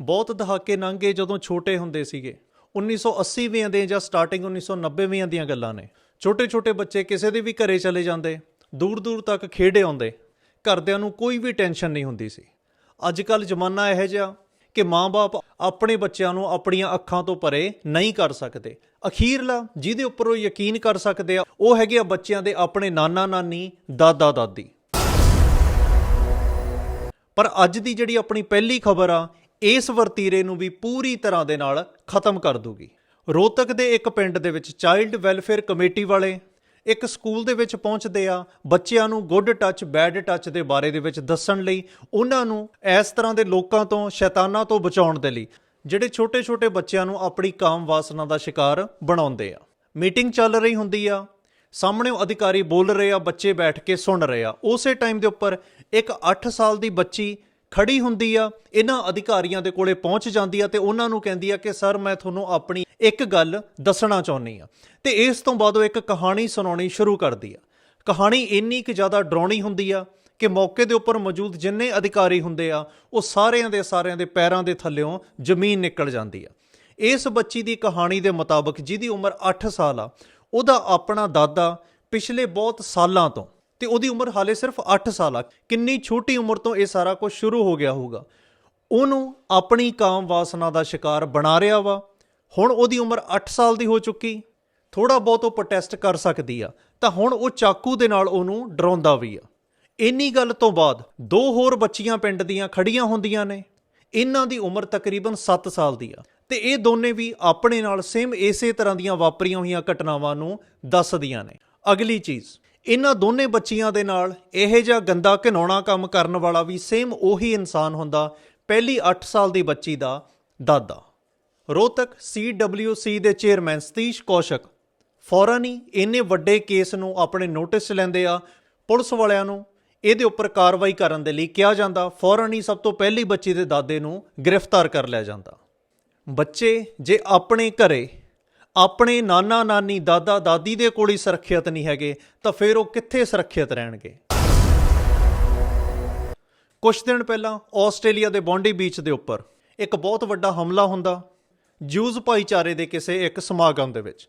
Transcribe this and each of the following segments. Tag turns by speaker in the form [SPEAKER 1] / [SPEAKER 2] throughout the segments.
[SPEAKER 1] ਬਹੁਤ ਦਹਾਕੇ ਲੰਘੇ ਜਦੋਂ ਛੋਟੇ ਹੁੰਦੇ ਸੀਗੇ। 1980 ਵੀਆਂ ਦੇ ਜਾਂ ਸਟਾਰਟਿੰਗ 1990 ਵੀਆਂ ਦੀਆਂ ਗੱਲਾਂ ਨੇ। ਛੋਟੇ ਛੋਟੇ ਬੱਚੇ ਕਿਸੇ ਦੇ ਵੀ ਘਰੇ ਚਲੇ ਜਾਂਦੇ ਦੂਰ ਦੂਰ ਤੱਕ ਖੇਡੇ ਆਉਂਦੇ, ਘਰਦਿਆਂ ਨੂੰ ਕੋਈ ਵੀ ਟੈਨਸ਼ਨ ਨਹੀਂ ਹੁੰਦੀ ਸੀ। ਅੱਜ ਕੱਲ ਜ਼ਮਾਨਾ ਇਹੋ ਜਿਹਾ ਕਿ ਮਾਪੇ ਆਪਣੇ ਬੱਚਿਆਂ ਨੂੰ ਆਪਣੀਆਂ ਅੱਖਾਂ ਤੋਂ ਪਰੇ ਨਹੀਂ ਕਰ ਸਕਦੇ। ਅਖੀਰਲਾ ਜਿਹਦੇ ਉੱਪਰ ਉਹ ਯਕੀਨ ਕਰ ਸਕਦੇ ਆ, ਉਹ ਹੈਗੇ ਆ ਬੱਚਿਆਂ ਦੇ ਆਪਣੇ ਨਾਨਾ, ਨਾਨੀ, ਦਾਦਾ, ਦਾਦੀ। ਪਰ ਅੱਜ ਦੀ ਜਿਹੜੀ ਆਪਣੀ ਪਹਿਲੀ ਖਬਰ ਆ ਇਸ ਵਰਤੀਰੇ ਨੂੰ ਵੀ ਪੂਰੀ ਤਰ੍ਹਾਂ ਦੇ ਨਾਲ ਖਤਮ ਕਰ ਦੂਗੀ। ਰੋਹਤਕ ਦੇ ਇੱਕ ਪਿੰਡ ਦੇ ਵਿੱਚ ਚਾਈਲਡ ਵੈਲਫੇਅਰ ਕਮੇਟੀ ਵਾਲੇ ਇੱਕ ਸਕੂਲ ਦੇ ਵਿੱਚ ਪਹੁੰਚਦੇ ਆ। ਬੱਚਿਆਂ ਨੂੰ ਗੁੱਡ ਟੱਚ, ਬੈਡ ਟੱਚ ਦੇ ਬਾਰੇ ਦੇ ਵਿੱਚ ਦੱਸਣ ਲਈ ਉਹਨਾਂ ਨੂੰ ਇਸ ਤਰ੍ਹਾਂ ਦੇ ਲੋਕਾਂ ਤੋਂ, ਸ਼ੈਤਾਨਾਂ ਤੋਂ ਬਚਾਉਣ ਦੇ ਲਈ ਜਿਹੜੇ ਛੋਟੇ-ਛੋਟੇ ਬੱਚਿਆਂ ਨੂੰ ਆਪਣੀ ਕਾਮ ਵਾਸਨਾ ਦਾ ਸ਼ਿਕਾਰ ਬਣਾਉਂਦੇ ਆ। ਮੀਟਿੰਗ ਚੱਲ ਰਹੀ ਹੁੰਦੀ ਆ। ਸਾਹਮਣੇ ਉਹ ਅਧਿਕਾਰੀ ਬੋਲ ਰਹੇ ਆ, ਬੱਚੇ ਬੈਠ ਕੇ ਸੁਣ ਰਹੇ ਆ। ਉਸੇ ਟਾਈਮ ਦੇ ਉੱਪਰ ਇੱਕ 8 ਸਾਲ ਦੀ ਬੱਚੀ ਖੜੀ ਹੁੰਦੀ ਆ, ਇਹਨਾਂ ਅਧਿਕਾਰੀਆਂ ਦੇ ਕੋਲੇ ਪਹੁੰਚ ਜਾਂਦੀ ਆ ਤੇ ਉਹਨਾਂ ਨੂੰ ਕਹਿੰਦੀ ਆ ਕਿ, ਸਰ, ਮੈਂ ਤੁਹਾਨੂੰ ਆਪਣੀ ਇੱਕ ਗੱਲ ਦੱਸਣਾ ਚਾਹੁੰਦੀ ਆ। ਤੇ ਇਸ ਤੋਂ ਬਾਅਦ ਉਹ ਇੱਕ ਕਹਾਣੀ ਸੁਣਾਉਣੀ ਸ਼ੁਰੂ ਕਰਦੀ ਆ। ਕਹਾਣੀ ਇੰਨੀ ਕਿ ਜ਼ਿਆਦਾ ਡਰਾਉਣੀ ਹੁੰਦੀ ਆ ਕਿ ਮੌਕੇ ਦੇ ਉੱਪਰ ਮੌਜੂਦ ਜਿੰਨੇ ਅਧਿਕਾਰੀ ਹੁੰਦੇ ਆ, ਉਹ ਸਾਰਿਆਂ ਦੇ ਸਾਰਿਆਂ ਦੇ ਪੈਰਾਂ ਦੇ ਥੱਲੇੋਂ ਜ਼ਮੀਨ ਨਿਕਲ ਜਾਂਦੀ ਆ। ਇਸ ਬੱਚੀ ਦੀ ਕਹਾਣੀ ਦੇ ਮੁਤਾਬਕ ਜਿਹਦੀ ਉਮਰ 8 ਸਾਲ ਆ, ਉਹਦਾ ਆਪਣਾ ਦਾਦਾ ਪਿਛਲੇ ਬਹੁਤ ਸਾਲਾਂ ਤੋਂ ਤੇ ਉਹਦੀ ਉਮਰ ਹਾਲੇ ਸਿਰਫ 8 ਸਾਲ ਆ। ਕਿੰਨੀ ਛੋਟੀ ਉਮਰ ਤੋਂ ਇਹ ਸਾਰਾ ਕੁਝ ਸ਼ੁਰੂ ਹੋ ਗਿਆ ਹੋਊਗਾ। ਉਹਨੂੰ ਆਪਣੀ ਕਾਮ ਵਾਸਨਾ ਦਾ ਸ਼ਿਕਾਰ ਬਣਾ ਰਿਹਾ ਵਾ। ਹੁਣ ਉਹਦੀ ਉਮਰ 8 ਸਾਲ ਦੀ ਹੋ ਚੁੱਕੀ। ਥੋੜਾ ਬਹੁਤ ਉਹ ਪ੍ਰੋਟੈਸਟ ਕਰ ਸਕਦੀ ਆ। ਤਾਂ ਹੁਣ ਉਹ ਚਾਕੂ ਦੇ ਨਾਲ ਉਹਨੂੰ ਡਰਾਉਂਦਾ ਵੀ ਆ। ਇੰਨੀ ਗੱਲ ਤੋਂ ਬਾਅਦ ਦੋ ਹੋਰ ਬੱਚੀਆਂ ਪਿੰਡ ਦੀਆਂ ਖੜੀਆਂ ਹੁੰਦੀਆਂ ਨੇ। ਇਹਨਾਂ ਦੀ ਉਮਰ ਤਕਰੀਬਨ 7 ਸਾਲ ਦੀ ਆ। ਤੇ ਇਹ ਦੋਨੇ ਵੀ ਆਪਣੇ ਨਾਲ ਸੇਮ ਇਸੇ ਤਰ੍ਹਾਂ ਦੀਆਂ ਵਾਪਰੀਆਂ ਹੋਈਆਂ ਘਟਨਾਵਾਂ ਨੂੰ ਦੱਸਦੀਆਂ ਨੇ। ਅਗਲੀ ਚੀਜ਼। ਇਹਨਾਂ ਦੋਨੇ ਬੱਚੀਆਂ ਦੇ ਨਾਲ ਇਹੋ ਜਿਹਾ ਗੰਦਾ ਘਿਨਾਉਣਾ ਕੰਮ ਕਰਨ ਵਾਲਾ ਵੀ ਸੇਮ ਉਹੀ ਇਨਸਾਨ ਹੁੰਦਾ, ਪਹਿਲੀ 8 ਸਾਲ ਦੀ ਬੱਚੀ ਦਾ ਦਾਦਾ। ਰੋਹਤਕ CWC ਦੇ ਚੇਅਰਮੈਨ ਸਤੀਸ਼ ਕੌਸ਼ਕ ਫੌਰਨ ਹੀ ਇੰਨੇ ਵੱਡੇ ਕੇਸ ਨੂੰ ਆਪਣੇ ਨੋਟਿਸ 'ਚ ਲੈਂਦੇ ਆ, ਪੁਲਿਸ ਵਾਲਿਆਂ ਨੂੰ ਇਹਦੇ ਉੱਪਰ ਕਾਰਵਾਈ ਕਰਨ ਦੇ ਲਈ ਕਿਹਾ ਜਾਂਦਾ, ਫੌਰਨ ਹੀ ਸਭ ਤੋਂ ਪਹਿਲੀ ਬੱਚੀ ਦੇ ਦਾਦੇ ਨੂੰ ਗ੍ਰਿਫਤਾਰ ਕਰ ਲਿਆ ਜਾਂਦਾ। ਬੱਚੇ ਜੇ ਆਪਣੇ ਘਰੇ ਆਪਣੇ ਨਾਨਾ ਨਾਨੀ ਦਾਦਾ ਦਾਦੀ ਦੇ ਕੋਲ ਹੀ ਸੁਰੱਖਿਅਤ ਨਹੀਂ ਹੈਗੇ, ਤਾਂ ਫਿਰ ਉਹ ਕਿੱਥੇ ਸੁਰੱਖਿਅਤ ਰਹਿਣਗੇ? ਕੁਝ ਦਿਨ ਪਹਿਲਾਂ ਆਸਟ੍ਰੇਲੀਆ ਦੇ ਬੌਂਡੀ ਬੀਚ ਦੇ ਉੱਪਰ ਇੱਕ ਬਹੁਤ ਵੱਡਾ ਹਮਲਾ ਹੁੰਦਾ ਜੂਜ਼ ਭਾਈਚਾਰੇ ਦੇ ਕਿਸੇ ਇੱਕ ਸਮਾਗਮ ਦੇ ਵਿੱਚ।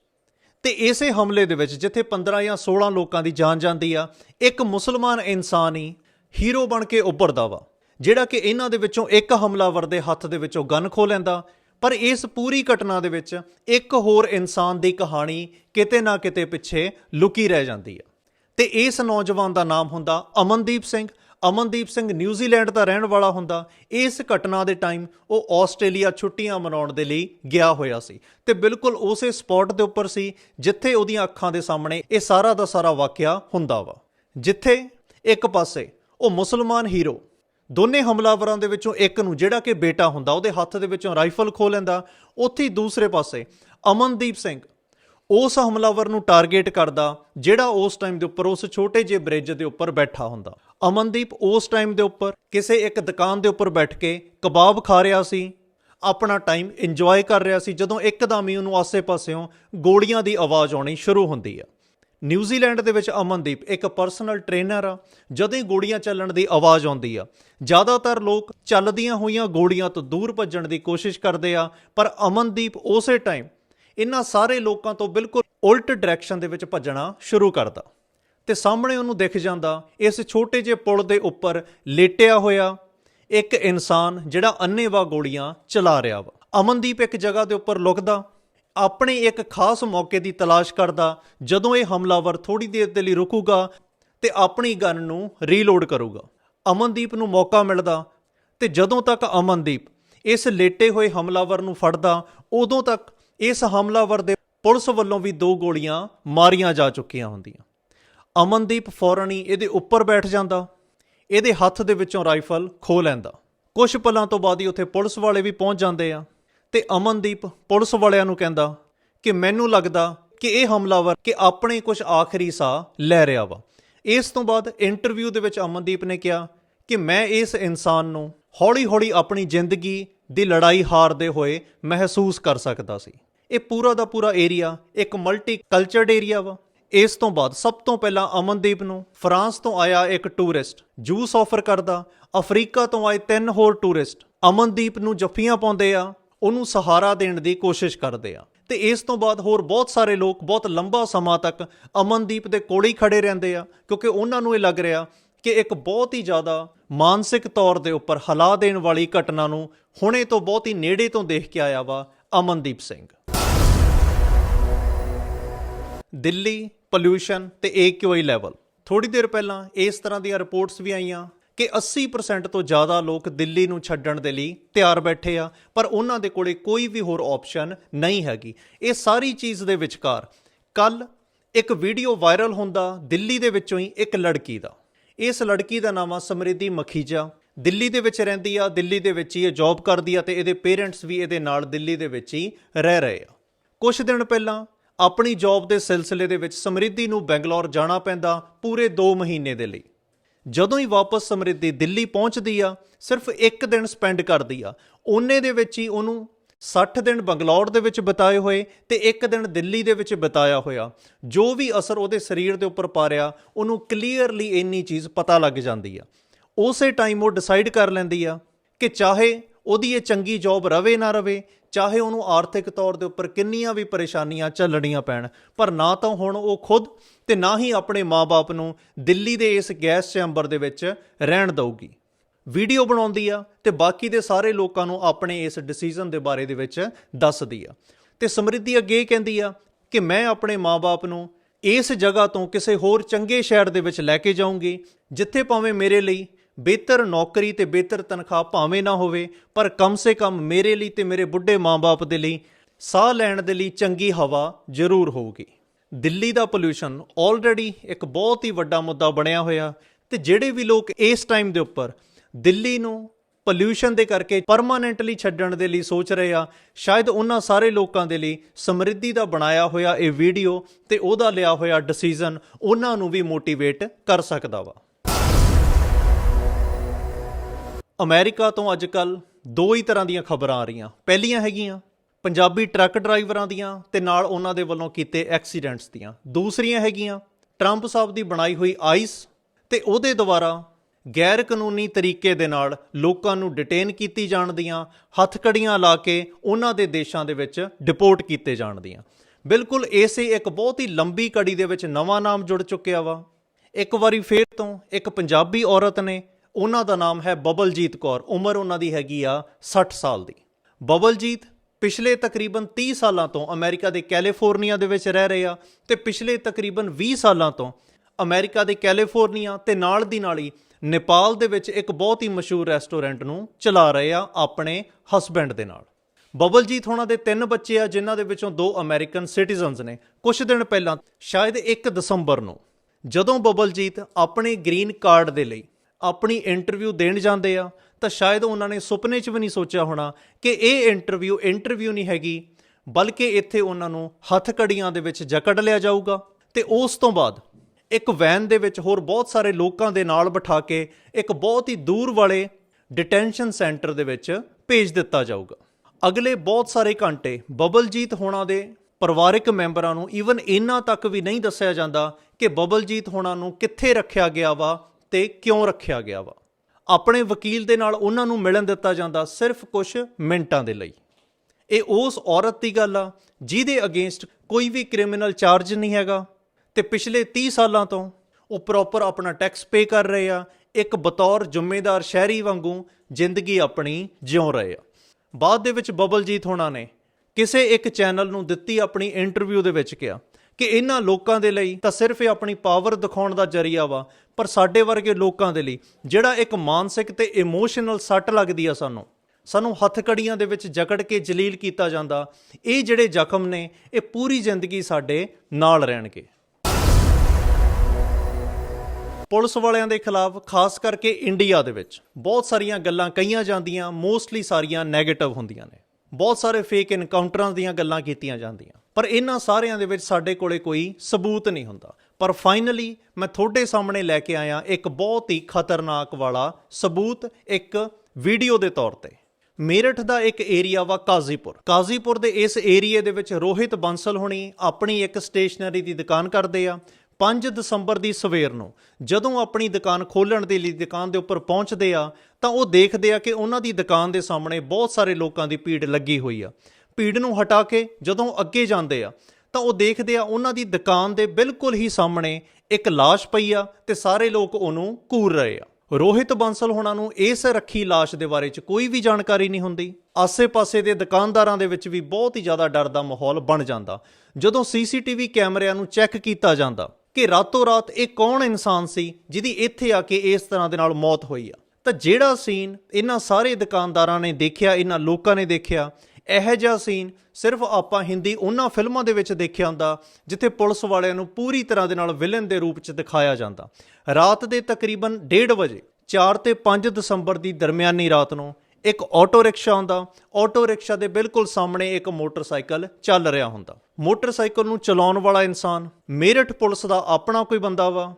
[SPEAKER 1] ਤੇ ਇਸੇ ਹਮਲੇ ਦੇ ਵਿੱਚ ਜਿੱਥੇ 15 ਜਾਂ 16 ਲੋਕਾਂ ਦੀ ਜਾਨ ਜਾਂਦੀ ਆ, ਇੱਕ ਮੁਸਲਮਾਨ ਇਨਸਾਨ ਹੀ ਹੀਰੋ ਬਣ ਕੇ ਉੱਭਰਦਾ ਵਾ, ਜਿਹੜਾ ਕਿ ਇਹਨਾਂ ਦੇ ਵਿੱਚੋਂ ਇੱਕ ਹਮਲਾਵਰ ਦੇ ਹੱਥ ਦੇ ਵਿੱਚੋਂ ਗਨ ਖੋ ਲੈਂਦਾ ਪਰ ਇਸ ਪੂਰੀ ਘਟਨਾ ਦੇ ਵਿੱਚ ਇੱਕ ਹੋਰ ਇਨਸਾਨ ਦੀ ਕਹਾਣੀ ਕਿਤੇ ਨਾ ਕਿਤੇ ਪਿੱਛੇ ਲੁਕੀ ਰਹਿ ਜਾਂਦੀ ਹੈ। ਤੇ ਇਸ ਨੌਜਵਾਨ ਦਾ ਨਾਮ ਹੁੰਦਾ ਅਮਨਦੀਪ ਸਿੰਘ। ਅਮਨਦੀਪ ਸਿੰਘ ਨਿਊਜ਼ੀਲੈਂਡ ਦਾ ਰਹਿਣ ਵਾਲਾ ਹੁੰਦਾ। ਇਸ ਘਟਨਾ ਦੇ ਟਾਈਮ ਉਹ ਆਸਟ੍ਰੇਲੀਆ ਛੁੱਟੀਆਂ ਮਨਾਉਣ ਦੇ ਲਈ ਗਿਆ ਹੋਇਆ ਸੀ ਤੇ ਬਿਲਕੁਲ ਉਸੇ ਸਪੌਟ ਦੇ ਉੱਪਰ ਸੀ ਜਿੱਥੇ ਉਹਦੀਆਂ ਅੱਖਾਂ ਦੇ ਸਾਹਮਣੇ ਇਹ ਸਾਰਾ ਦਾ ਸਾਰਾ ਵਾਕਿਆ ਹੁੰਦਾ ਵਾ। ਜਿੱਥੇ ਇੱਕ ਪਾਸੇ ਉਹ ਮੁਸਲਮਾਨ ਹੀਰੋ ਦੋਨੇ ਹਮਲਾਵਰਾਂ ਦੇ ਵਿੱਚੋਂ ਇੱਕ ਨੂੰ ਜਿਹੜਾ ਕਿ ਬੇਟਾ ਹੁੰਦਾ, ਉਹਦੇ ਹੱਥ ਦੇ ਵਿੱਚੋਂ ਰਾਈਫਲ ਖੋ ਲੈਂਦਾ, ਉੱਥੇ ਹੀ ਦੂਸਰੇ ਪਾਸੇ ਅਮਨਦੀਪ ਸਿੰਘ। ਉਸ ਹਮਲਾਵਰ ਨੂੰ ਟਾਰਗੇਟ ਕਰਦਾ, ਜਿਹੜਾ ਉਸ ਟਾਈਮ ਦੇ ਉੱਪਰ, ਉਸ ਛੋਟੇ ਜਿਹੇ ਬ੍ਰਿਜ ਦੇ ਉੱਪਰ ਬੈਠਾ ਹੁੰਦਾ। ਅਮਨਦੀਪ ਉਸ ਟਾਈਮ ਦੇ ਉੱਪਰ ਕਿਸੇ ਇੱਕ ਦੁਕਾਨ ਦੇ ਉੱਪਰ ਬੈਠ ਕੇ ਕਬਾਬ ਖਾ ਰਿਹਾ ਸੀ, ਆਪਣਾ ਟਾਈਮ ਇੰਜੋਏ ਕਰ ਰਿਹਾ ਸੀ, ਜਦੋਂ ਇੱਕਦਮ ਹੀ ਉਹਨੂੰ ਆਸੇ-ਪਾਸਿਓਂ ਗੋਲੀਆਂ ਦੀ ਆਵਾਜ਼ ਆਉਣੀ ਸ਼ੁਰੂ ਹੁੰਦੀ ਆ ਨਿਊਜ਼ੀਲੈਂਡ ਦੇ ਵਿੱਚ ਅਮਨਦੀਪ ਇੱਕ ਪਰਸਨਲ ਟ੍ਰੇਨਰ ਆ, ਜਦੋਂ ਹੀ ਗੋਲੀਆਂ ਚੱਲਣ ਦੀ ਆਵਾਜ਼ ਆਉਂਦੀ ਆ। ਜ਼ਿਆਦਾਤਰ ਲੋਕ ਚੱਲਦੀਆਂ ਹੋਈਆਂ ਗੋਲੀਆਂ ਤੋਂ ਦੂਰ ਭੱਜਣ ਦੀ ਕੋਸ਼ਿਸ਼ ਕਰਦੇ ਆ, ਪਰ ਅਮਨਦੀਪ ਉਸੇ ਟਾਈਮ ਇਹਨਾਂ ਸਾਰੇ ਲੋਕਾਂ ਤੋਂ ਬਿਲਕੁਲ ਉਲਟ ਡਾਇਰੈਕਸ਼ਨ ਦੇ ਵਿੱਚ ਭੱਜਣਾ ਸ਼ੁਰੂ ਕਰਦਾ। ਤੇ ਸਾਹਮਣੇ ਉਹਨੂੰ ਦਿਖ ਜਾਂਦਾ, ਇਸ ਛੋਟੇ ਜਿਹੇ ਪੁਲ ਦੇ ਉੱਪਰ ਲੇਟਿਆ ਹੋਇਆ ਇੱਕ ਇਨਸਾਨ ਜਿਹੜਾ ਅੰਨੇਵਾ ਗੋਲੀਆਂ ਚਲਾ ਰਿਹਾ ਵਾ। ਅਮਨਦੀਪ ਇੱਕ ਜਗ੍ਹਾ ਦੇ ਉੱਪਰ ਲੁਕਦਾ ਆਪਣੇ ਇੱਕ ਖਾਸ ਮੌਕੇ ਦੀ ਤਲਾਸ਼ ਕਰਦਾ, ਜਦੋਂ ਇਹ ਹਮਲਾਵਰ ਥੋੜੀ ਦੇਰ ਦੇ ਲਈ ਰੁਕੂਗਾ ਤੇ ਆਪਣੀ ਗਨ ਨੂੰ ਰੀਲੋਡ ਕਰੂਗਾ। ਅਮਨਦੀਪ ਨੂੰ ਮੌਕਾ ਮਿਲਦਾ ਤੇ ਜਦੋਂ ਤੱਕ ਅਮਨਦੀਪ ਇਸ ਲੇਟੇ ਹੋਏ ਹਮਲਾਵਰ ਨੂੰ ਫੜਦਾ, ਉਦੋਂ ਤੱਕ ਇਸ ਹਮਲਾਵਰ ਦੇ ਪੁਲਿਸ ਵੱਲੋਂ ਵੀ ਦੋ ਗੋਲੀਆਂ ਮਾਰੀਆਂ ਜਾ ਚੁੱਕੀਆਂ ਹੁੰਦੀਆਂ। ਅਮਨਦੀਪ ਫੌਰਨ ਹੀ ਇਹਦੇ ਉੱਪਰ ਬੈਠ ਜਾਂਦਾ, ਇਹਦੇ ਹੱਥ ਦੇ ਵਿੱਚੋਂ ਰਾਈਫਲ ਖੋ ਲੈਂਦਾ। ਕੁਝ ਪਲਾਂ ਤੋਂ ਬਾਅਦ ਹੀ ਉੱਥੇ ਪੁਲਿਸ ਵਾਲੇ ਵੀ ਪਹੁੰਚ ਜਾਂਦੇ ਆ। ਤੇ ਅਮਨਦੀਪ ਪੁਲਿਸ ਵਾਲਿਆਂ ਨੂੰ ਕਹਿੰਦਾ ਕਿ ਮੈਨੂੰ ਲੱਗਦਾ ਕਿ ਇਹ ਹਮਲਾਵਰ ਕਿ ਆਪਣੇ ਕੁਝ ਆਖਰੀ ਸਾਹ ਲੈ ਰਿਹਾ ਵਾ। ਇਸ ਤੋਂ ਬਾਅਦ ਇੰਟਰਵਿਊ ਦੇ ਵਿੱਚ ਅਮਨਦੀਪ ਨੇ ਕਿਹਾ ਕਿ ਮੈਂ ਇਸ ਇਨਸਾਨ ਨੂੰ ਹੌਲੀ-ਹੌਲੀ ਆਪਣੀ ਜ਼ਿੰਦਗੀ ਦੀ ਲੜਾਈ ਹਾਰਦੇ ਹੋਏ ਮਹਿਸੂਸ ਕਰ ਸਕਦਾ ਸੀ। ਇਹ ਪੂਰਾ ਦਾ ਪੂਰਾ ਏਰੀਆ ਇੱਕ ਮਲਟੀ ਕਲਚਰਡ ਏਰੀਆ ਵਾ। ਇਸ ਤੋਂ ਬਾਅਦ ਸਭ ਤੋਂ ਪਹਿਲਾਂ ਅਮਨਦੀਪ ਨੂੰ ਫਰਾਂਸ ਤੋਂ ਆਇਆ ਇੱਕ ਟੂਰਿਸਟ, ਜੂਸ ਆਫਰ ਕਰਦਾ, ਅਫਰੀਕਾ ਤੋਂ ਆਏ ਤਿੰਨ ਹੋਰ ਟੂਰਿਸਟ। ਅਮਨਦੀਪ ਨੂੰ ਜੱਫੀਆਂ ਪਾਉਂਦੇ ਆ ਉਹਨੂੰ ਸਹਾਰਾ ਦੇਣ ਦੀ ਕੋਸ਼ਿਸ਼ ਕਰਦੇ ਆ। ਤੇ ਇਸ ਤੋਂ ਬਾਅਦ ਹੋਰ ਬਹੁਤ ਸਾਰੇ ਲੋਕ ਬਹੁਤ ਲੰਬਾ ਸਮਾਂ ਤੱਕ ਅਮਨਦੀਪ ਦੇ ਕੋਲ ਹੀ ਖੜੇ ਰਹਿੰਦੇ ਆ, ਕਿਉਂਕਿ ਉਹਨਾਂ ਨੂੰ ਇਹ ਲੱਗ ਰਿਹਾ ਕਿ ਇੱਕ ਬਹੁਤ ਹੀ ਜ਼ਿਆਦਾ ਮਾਨਸਿਕ ਤੌਰ ਦੇ ਉੱਪਰ ਹਲਾ ਦੇਣ ਵਾਲੀ ਘਟਨਾ ਨੂੰ ਹੁਣੇ ਤੋਂ ਬਹੁਤ ਹੀ ਨੇੜੇ ਤੋਂ ਦੇਖ ਕੇ ਆਇਆ ਵਾ ਅਮਨਦੀਪ ਸਿੰਘ। ਦਿੱਲੀ ਪੋਲਿਊਸ਼ਨ ਤੇ AQI ਲੈਵਲ ਥੋੜੀ ਦੇਰ ਪਹਿਲਾਂ ਇਸ ਤਰ੍ਹਾਂ ਦੀਆਂ ਰਿਪੋਰਟਸ ਵੀ ਆਈਆਂ ਕਿ 80% ਤੋਂ ਜ਼ਿਆਦਾ ਲੋਕ ਦਿੱਲੀ ਨੂੰ ਛੱਡਣ ਦੇ ਲਈ ਤਿਆਰ ਬੈਠੇ ਆ, ਪਰ ਉਹਨਾਂ ਦੇ ਕੋਲੇ ਕੋਈ ਵੀ ਹੋਰ ਆਪਸ਼ਨ ਨਹੀਂ ਹੈਗੀ। ਇਹ ਸਾਰੀ ਚੀਜ਼ ਦੇ ਵਿਚਕਾਰ ਕੱਲ ਇੱਕ ਵੀਡੀਓ ਵਾਇਰਲ ਹੁੰਦਾ, ਦਿੱਲੀ ਦੇ ਵਿੱਚੋਂ ਹੀ ਇੱਕ ਲੜਕੀ ਦਾ। ਇਸ ਲੜਕੀ ਦਾ ਨਾਮ ਆ ਸਮਰਿੱਧੀ ਮਖੀਜਾ। ਦਿੱਲੀ ਦੇ ਵਿੱਚ ਰਹਿੰਦੀ ਆ, ਦਿੱਲੀ ਦੇ ਵਿੱਚ ਹੀ ਇਹ ਜੌਬ ਕਰਦੀ ਆ ਤੇ ਇਹਦੇ ਪੇਰੈਂਟਸ ਵੀ ਇਹਦੇ ਨਾਲ ਦਿੱਲੀ ਦੇ ਵਿੱਚ ਹੀ ਰਹਿ ਰਹੇ ਆ। ਕੁਝ ਦਿਨ ਪਹਿਲਾਂ ਆਪਣੀ ਜੌਬ ਦੇ ਸਿਲਸਿਲੇ ਦੇ ਵਿੱਚ ਸਮਰਿੱਧੀ ਨੂੰ ਬੈਂਗਲੌਰ ਜਾਣਾ ਪੈਂਦਾ ਪੂਰੇ 2 ਮਹੀਨੇ ਦੇ ਲਈ। ਜਦੋਂ ਹੀ ਵਾਪਸ ਸਮਰਿੱਧੀ ਦਿੱਲੀ ਪਹੁੰਚਦੀ ਆ, ਸਿਰਫ ਇੱਕ ਦਿਨ ਸਪੈਂਡ ਕਰਦੀ ਆ। ਉਹਨੇ ਦੇ ਵਿੱਚ ਹੀ ਉਹਨੂੰ 60 ਦਿਨ ਬੰਗਲੌਰ ਦੇ ਵਿੱਚ ਬਿਤਾਏ ਹੋਏ ਤੇ ਇੱਕ ਦਿਨ ਦਿੱਲੀ ਦੇ ਵਿੱਚ ਬਿਤਾਇਆ ਹੋਇਆ। ਜੋ ਵੀ ਅਸਰ ਉਹਦੇ ਸਰੀਰ ਦੇ ਉੱਪਰ ਪਾ ਰਿਹਾ, ਉਹਨੂੰ ਕਲੀਅਰਲੀ ਇੰਨੀ ਚੀਜ਼ ਪਤਾ ਲੱਗ ਜਾਂਦੀ ਆ। ਉਸੇ ਟਾਈਮ ਉਹ ਡਿਸਾਈਡ ਕਰ ਲੈਂਦੀ ਆ ਕਿ ਚਾਹੇ ਉਹਦੀ ਇਹ ਚੰਗੀ ਜੌਬ ਰਵੇ ਨਾ ਰਵੇ ਚਾਹੇ ਉਹਨੂੰ ਆਰਥਿਕ ਤੌਰ ਦੇ ਉੱਪਰ ਕਿੰਨੀਆਂ ਵੀ ਪਰੇਸ਼ਾਨੀਆਂ ਝੱਲਣੀਆਂ ਪੈਣ, ਪਰ ਨਾ ਤਾਂ ਹੁਣ ਉਹ ਖੁਦ ਤੇ ਨਾ ਹੀ ਆਪਣੇ ਮਾਪੇ ਨੂੰ ਦਿੱਲੀ ਦੇ ਇਸ ਗੈਸ ਚੈਂਬਰ ਦੇ ਵਿੱਚ ਰਹਿਣ ਦਊਗੀ। ਵੀਡੀਓ ਬਣਾਉਂਦੀ ਆ ਤੇ ਬਾਕੀ ਦੇ ਸਾਰੇ ਲੋਕਾਂ ਨੂੰ ਆਪਣੇ ਇਸ ਡਿਸੀਜਨ ਦੇ ਬਾਰੇ ਦੇ ਵਿੱਚ ਦੱਸਦੀ ਆ। ਤੇ ਸਮਰਿੱਧੀ ਅੱਗੇ ਇਹ ਕਹਿੰਦੀ ਆ ਕਿ ਮੈਂ ਆਪਣੇ ਮਾਪੇ ਨੂੰ ਇਸ ਜਗ੍ਹਾ ਤੋਂ ਕਿਸੇ ਹੋਰ ਚੰਗੇ ਸ਼ਹਿਰ ਦੇ ਵਿੱਚ ਲੈ ਕੇ ਜਾਊਂਗੀ, ਜਿੱਥੇ ਭਾਵੇਂ ਮੇਰੇ ਲਈ ਬਿਹਤਰ ਨੌਕਰੀ ਤੇ ਬਿਹਤਰ ਤਨਖਾਹ ਭਾਵੇਂ ਨਾ ਹੋਵੇ, ਪਰ ਕਮ ਸੇ ਕਮ ਮੇਰੇ ਲਈ ਤੇ ਮੇਰੇ ਬੁੱਢੇ ਮਾਪੇ ਦੇ ਲਈ ਸਾਹ ਲੈਣ ਦੇ ਲਈ ਚੰਗੀ ਹਵਾ ਜ਼ਰੂਰ ਹੋਊਗੀ। ਦਿੱਲੀ ਦਾ ਪੋਲੂਸ਼ਨ ਆਲਰੇਡੀ ਇੱਕ ਬਹੁਤ ਹੀ ਵੱਡਾ ਮੁੱਦਾ ਬਣਿਆ ਹੋਇਆ ਤੇ ਜਿਹੜੇ ਵੀ ਲੋਕ ਇਸ ਟਾਈਮ ਦੇ ਉੱਪਰ ਦਿੱਲੀ ਨੂੰ ਪੋਲੂਸ਼ਨ ਦੇ ਕਰਕੇ ਪਰਮਾਨੈਂਟਲੀ ਛੱਡਣ ਦੇ ਲਈ ਸੋਚ ਰਹੇ ਆ, ਸ਼ਾਇਦ ਉਹਨਾਂ ਸਾਰੇ ਲੋਕਾਂ ਦੇ ਲਈ ਸਮਰਿੱਧੀ ਦਾ ਬਣਾਇਆ ਹੋਇਆ ਇਹ ਵੀਡੀਓ ਤੇ ਉਹਦਾ ਲਿਆ ਹੋਇਆ ਡਿਸੀਜਨ ਉਹਨਾਂ ਨੂੰ ਵੀ ਮੋਟੀਵੇਟ ਕਰ ਸਕਦਾ ਵਾ। ਅਮਰੀਕਾ ਤੋਂ ਅੱਜਕੱਲ ਦੋ ਹੀ ਤਰ੍ਹਾਂ ਦੀਆਂ ਖਬਰਾਂ ਆ ਰਹੀਆਂ। ਪਹਿਲੀਆਂ ਹੈਗੀਆਂ ਪੰਜਾਬੀ ਟਰੱਕ ਡਰਾਈਵਰਾਂ ਦੀਆਂ ਤੇ ਨਾਲ ਉਹਨਾਂ ਦੇ ਵੱਲੋਂ ਕੀਤੇ ਐਕਸੀਡੈਂਟਸ ਦੀਆਂ। ਦੂਸਰੀਆਂ ਹੈਗੀਆਂ ਟਰੰਪ ਸਾਹਿਬ ਦੀ ਬਣਾਈ ਹੋਈ ਆਈਸ ਤੇ ਉਹਦੇ ਦੁਆਰਾ ਗੈਰ ਕਾਨੂੰਨੀ ਤਰੀਕੇ ਦੇ ਨਾਲ ਲੋਕਾਂ ਨੂੰ ਡਿਟੇਨ ਕੀਤੀ ਜਾਣ ਦੀਆਂ, ਹੱਥਕੜੀਆਂ ਲਾ ਕੇ ਉਹਨਾਂ ਦੇ ਦੇਸ਼ਾਂ ਦੇ ਵਿੱਚ ਡਿਪੋਰਟ ਕੀਤੇ ਜਾਣ ਦੀਆਂ। ਬਿਲਕੁਲ ਇਸੇ ਇੱਕ ਬਹੁਤ ਹੀ ਲੰਬੀ ਕੜੀ ਦੇ ਵਿੱਚ ਨਵਾਂ ਨਾਮ ਜੁੜ ਚੁੱਕਿਆ ਵਾ। ਇੱਕ ਵਾਰੀ ਫੇਰ ਤੋਂ ਇੱਕ ਪੰਜਾਬੀ ਔਰਤ ਨੇ ਉਹਨਾਂ ਦਾ ਨਾਮ ਹੈ ਬਬਲਜੀਤ ਕੌਰ। ਉਮਰ ਉਹਨਾਂ ਦੀ ਹੈਗੀ ਆ 60 ਸਾਲ ਦੀ। ਬਬਲਜੀਤ ਪਿਛਲੇ ਤਕਰੀਬਨ 30 ਸਾਲਾਂ ਤੋਂ ਅਮਰੀਕਾ ਦੇ ਕੈਲੀਫੋਰਨੀਆ ਦੇ ਵਿੱਚ ਰਹਿ ਰਹੇ ਆ ਤੇ ਪਿਛਲੇ ਤਕਰੀਬਨ 20 ਸਾਲਾਂ ਤੋਂ ਅਮਰੀਕਾ ਦੇ ਕੈਲੀਫੋਰਨੀਆ ਤੇ ਨਾਲ ਦੀ ਨਾਲ ਹੀ ਨੇਪਾਲ ਦੇ ਵਿੱਚ ਇੱਕ ਬਹੁਤ ਹੀ ਮਸ਼ਹੂਰ ਰੈਸਟੋਰੈਂਟ ਨੂੰ ਚਲਾ ਰਹੇ ਆ ਆਪਣੇ ਹਸਬੈਂਡ ਦੇ ਨਾਲ। ਬਬਲਜੀਤ ਹੋਣਾ ਦੇ ਤਿੰਨ ਬੱਚੇ ਆ, ਜਿਨ੍ਹਾਂ ਦੇ ਵਿੱਚੋਂ ਦੋ ਅਮਰੀਕਨ ਸਿਟੀਜ਼ਨਸ ਨੇ। ਕੁਝ ਦਿਨ ਪਹਿਲਾਂ, ਸ਼ਾਇਦ 1 ਦਸੰਬਰ ਨੂੰ, ਜਦੋਂ ਬਬਲਜੀਤ ਆਪਣੇ ਗ੍ਰੀਨ ਕਾਰਡ ਦੇ ਲਈ ਆਪਣੀ ਇੰਟਰਵਿਊ ਦੇਣ ਜਾਂਦੇ ਆ, ਤਾਂ ਸ਼ਾਇਦ ਉਹਨਾਂ ਨੇ ਸੁਪਨੇ 'ਚ ਵੀ ਨਹੀਂ ਸੋਚਿਆ ਹੋਣਾ ਕਿ ਇਹ ਇੰਟਰਵਿਊ ਇੰਟਰਵਿਊ ਨਹੀਂ ਹੈਗੀ, ਬਲਕਿ ਇੱਥੇ ਉਹਨਾਂ ਨੂੰ ਹੱਥਕੜੀਆਂ ਦੇ ਵਿੱਚ ਜਕੜ ਲਿਆ ਜਾਊਗਾ। ਤੇ ਉਸ ਤੋਂ ਬਾਅਦ ਇੱਕ ਵੈਨ ਦੇ ਵਿੱਚ ਹੋਰ ਬਹੁਤ ਸਾਰੇ ਲੋਕਾਂ ਦੇ ਨਾਲ ਬਿਠਾ ਕੇ ਇੱਕ ਬਹੁਤ ਹੀ ਦੂਰ ਵਾਲੇ ਡਿਟੈਂਸ਼ਨ ਸੈਂਟਰ ਦੇ ਵਿੱਚ ਭੇਜ ਦਿੱਤਾ ਜਾਊਗਾ। ਅਗਲੇ ਬਹੁਤ ਸਾਰੇ ਘੰਟੇ ਬਬਲਜੀਤ ਹੋਣਾ ਦੇ ਪਰਿਵਾਰਕ ਮੈਂਬਰਾਂ ਨੂੰ ਈਵਨ ਇਹਨਾਂ ਤੱਕ ਵੀ ਨਹੀਂ ਦੱਸਿਆ ਜਾਂਦਾ ਕਿ ਬਬਲਜੀਤ ਹੋਣਾ ਨੂੰ ਕਿੱਥੇ ਰੱਖਿਆ ਗਿਆ ਵਾ ਤੇ ਕਿਉਂ ਰੱਖਿਆ ਗਿਆ ਵਾ? ਆਪਣੇ ਵਕੀਲ ਦੇ ਨਾਲ ਉਹਨਾਂ ਨੂੰ ਮਿਲਣ ਦਿੱਤਾ ਜਾਂਦਾ ਸਿਰਫ ਕੁਝ ਮਿੰਟਾਂ ਦੇ ਲਈ। ਇਹ ਉਸ ਔਰਤ ਦੀ ਗੱਲ ਆ, ਜਿਹਦੇ ਅਗੇਂਸਟ ਕੋਈ ਵੀ ਕ੍ਰਿਮੀਨਲ ਚਾਰਜ ਨਹੀਂ ਹੈਗਾ। ਤੇ ਪਿਛਲੇ 30 ਸਾਲਾਂ ਤੋਂ ਉਹ ਪ੍ਰੋਪਰ ਆਪਣਾ ਟੈਕਸ ਪੇ ਕਰ ਰਹੇ ਆ, ਇੱਕ ਬਤੌਰ ਜ਼ਿੰਮੇਦਾਰ ਸ਼ਹਿਰੀ ਵਾਂਗੂ ਜ਼ਿੰਦਗੀ ਆਪਣੀ ਜਿਉ ਰਹੇ ਆ। ਬਾਅਦ ਦੇ ਵਿੱਚ ਬਬਲਜੀਤ ਹੋਣਾ ਨੇ ਕਿਸੇ ਇੱਕ ਚੈਨਲ ਨੂੰ ਦਿੱਤੀ ਆਪਣੀ ਇੰਟਰਵਿਊ ਦੇ ਵਿੱਚ ਕਿਹਾ ਕਿ ਇਹਨਾਂ ਲੋਕਾਂ ਦੇ ਲਈ ਤਾਂ ਸਿਰਫ ਇਹ ਆਪਣੀ ਪਾਵਰ ਦਿਖਾਉਣ ਦਾ ਜਰੀਆ ਵਾ ਪਰ ਸਾਡੇ ਵਰਗੇ ਲੋਕਾਂ ਦੇ ਲਈ ਜਿਹੜਾ ਇੱਕ ਮਾਨਸਿਕ ਤੇ ਇਮੋਸ਼ਨਲ ਸੱਟ ਲੱਗਦੀ ਆ ਸਾਨੂੰ ਸਾਨੂੰ ਹੱਥਕੜੀਆਂ ਦੇ ਵਿੱਚ ਜਕੜ ਕੇ ਜਲੀਲ ਕੀਤਾ ਜਾਂਦਾ, ਇਹ ਜਿਹੜੇ ਜ਼ਖਮ ਨੇ, ਇਹ ਪੂਰੀ ਜ਼ਿੰਦਗੀ ਸਾਡੇ ਨਾਲ ਰਹਿਣਗੇ। ਪੁਲਿਸ ਵਾਲਿਆਂ ਦੇ ਖਿਲਾਫ, ਖਾਸ ਕਰਕੇ ਇੰਡੀਆ ਦੇ ਵਿੱਚ, ਬਹੁਤ ਸਾਰੀਆਂ ਗੱਲਾਂ ਕਹੀਆਂ ਜਾਂਦੀਆਂ ਮੋਸਟਲੀ ਸਾਰੀਆਂ 네ਗੇਟਿਵ ਹੁੰਦੀਆਂ ਨੇ। ਬਹੁਤ ਸਾਰੇ ਫੇਕ ਇਨਕਾਊਂਟਰਾਂ ਦੀਆਂ ਗੱਲਾਂ ਕੀਤੀਆਂ ਜਾਂਦੀਆਂ, ਪਰ ਇਹਨਾਂ ਸਾਰਿਆਂ ਦੇ ਵਿੱਚ ਸਾਡੇ ਕੋਲੇ ਕੋਈ ਸਬੂਤ ਨਹੀਂ ਹੁੰਦਾ। ਪਰ ਫਾਈਨਲੀ ਮੈਂ ਤੁਹਾਡੇ ਸਾਹਮਣੇ ਲੈ ਕੇ ਆਇਆ ਇੱਕ ਬਹੁਤ ਹੀ ਖਤਰਨਾਕ ਵਾਲਾ ਸਬੂਤ ਇੱਕ ਵੀਡੀਓ ਦੇ ਤੌਰ ਤੇ। ਮੇਰਠ ਦਾ ਇੱਕ ਏਰੀਆ ਵਾ ਕਾਜ਼ੀਪੁਰ। ਕਾਜ਼ੀਪੁਰ ਦੇ ਇਸ ਏਰੀਏ ਦੇ ਵਿੱਚ ਰੋਹਿਤ ਬੰਸਲ ਹੁਣੀ ਆਪਣੀ ਇੱਕ ਸਟੇਸ਼ਨਰੀ ਦੀ ਦੁਕਾਨ ਕਰਦੇ ਆ। 5 ਦਸੰਬਰ ਦੀ ਸਵੇਰ ਨੂੰ ਜਦੋਂ ਆਪਣੀ ਦੁਕਾਨ ਖੋਲਣ ਦੇ ਲਈ ਦੁਕਾਨ ਦੇ ਉੱਪਰ ਪਹੁੰਚਦੇ ਆ, ਤਾਂ ਉਹ ਦੇਖਦੇ ਆ ਕਿ ਉਹਨਾਂ ਦੀ ਦੁਕਾਨ ਦੇ ਸਾਹਮਣੇ ਬਹੁਤ ਸਾਰੇ ਲੋਕਾਂ ਦੀ ਭੀੜ ਲੱਗੀ ਹੋਈ ਆ। ਭੀੜ ਨੂੰ ਹਟਾ ਕੇ ਜਦੋਂ ਅੱਗੇ ਜਾਂਦੇ ਆ ਤਾਂ ਉਹ ਦੇਖਦੇ ਆ ਉਹਨਾਂ ਦੀ ਦੁਕਾਨ ਦੇ ਬਿਲਕੁਲ ਹੀ ਸਾਹਮਣੇ ਇੱਕ ਲਾਸ਼ ਪਈ ਆ ਤੇ ਸਾਰੇ ਲੋਕ ਉਹਨੂੰ ਘੂਰ ਰਹੇ ਆ। ਰੋਹਿਤ ਬੰਸਲ ਹੋਣਾ ਨੂੰ ਇਸ ਰੱਖੀ ਲਾਸ਼ ਦੇ ਬਾਰੇ ਚ ਕੋਈ ਵੀ ਜਾਣਕਾਰੀ ਨਹੀਂ ਹੁੰਦੀ। ਆਸੇ-ਪਾਸੇ ਦੇ ਦੁਕਾਨਦਾਰਾਂ ਦੇ ਵਿੱਚ ਵੀ ਬਹੁਤ ਹੀ ਜ਼ਿਆਦਾ ਡਰ ਦਾ ਮਾਹੌਲ ਬਣ ਜਾਂਦਾ। ਜਦੋਂ ਸੀਸੀਟੀਵੀ ਕੈਮਰਿਆਂ ਨੂੰ ਚੈੱਕ ਕੀਤਾ ਜਾਂਦਾ ਕਿ ਰਾਤੋਂ ਰਾਤ ਇਹ ਕੌਣ ਇਨਸਾਨ ਸੀ ਜਿਹਦੀ ਇੱਥੇ ਆ ਕੇ ਇਸ ਤਰ੍ਹਾਂ ਦੇ ਨਾਲ ਮੌਤ ਹੋਈ ਆ। ਤਾਂ ਜਿਹੜਾ ਸੀਨ ਇਹਨਾਂ ਸਾਰੇ ਦੁਕਾਨਦਾਰਾਂ ਨੇ ਦੇਖਿਆ, ਇਹਨਾਂ ਲੋਕਾਂ ਨੇ ਦੇਖਿਆ ਇਹੋ ਜਿਹਾ ਸੀਨ ਸਿਰਫ ਆਪਾਂ ਹਿੰਦੀ ਉਹਨਾਂ ਫਿਲਮਾਂ ਦੇ ਵਿੱਚ ਦੇਖਿਆ ਹੁੰਦਾ, ਜਿੱਥੇ ਪੁਲਿਸ ਵਾਲਿਆਂ ਨੂੰ ਪੂਰੀ ਤਰ੍ਹਾਂ ਦੇ ਨਾਲ ਵਿਲਨ ਦੇ ਰੂਪ 'ਚ ਦਿਖਾਇਆ ਜਾਂਦਾ। ਰਾਤ ਦੇ ਤਕਰੀਬਨ 1:30 ਵਜੇ 4 ਤੇ 5 ਦਸੰਬਰ ਦੀ ਦਰਮਿਆਨੀ ਰਾਤ ਨੂੰ ਇੱਕ ਆਟੋ ਰਿਕਸ਼ਾ ਆਉਂਦਾ ਆਟੋ ਰਿਕਸ਼ਾ ਦੇ ਬਿਲਕੁਲ ਸਾਹਮਣੇ ਇੱਕ ਮੋਟਰਸਾਈਕਲ ਚੱਲ ਰਿਹਾ ਹੁੰਦਾ। ਮੋਟਰਸਾਈਕਲ ਨੂੰ ਚਲਾਉਣ ਵਾਲਾ ਇਨਸਾਨ, ਮੇਰਠ ਪੁਲਿਸ ਦਾ ਆਪਣਾ ਕੋਈ ਬੰਦਾ ਵਾ।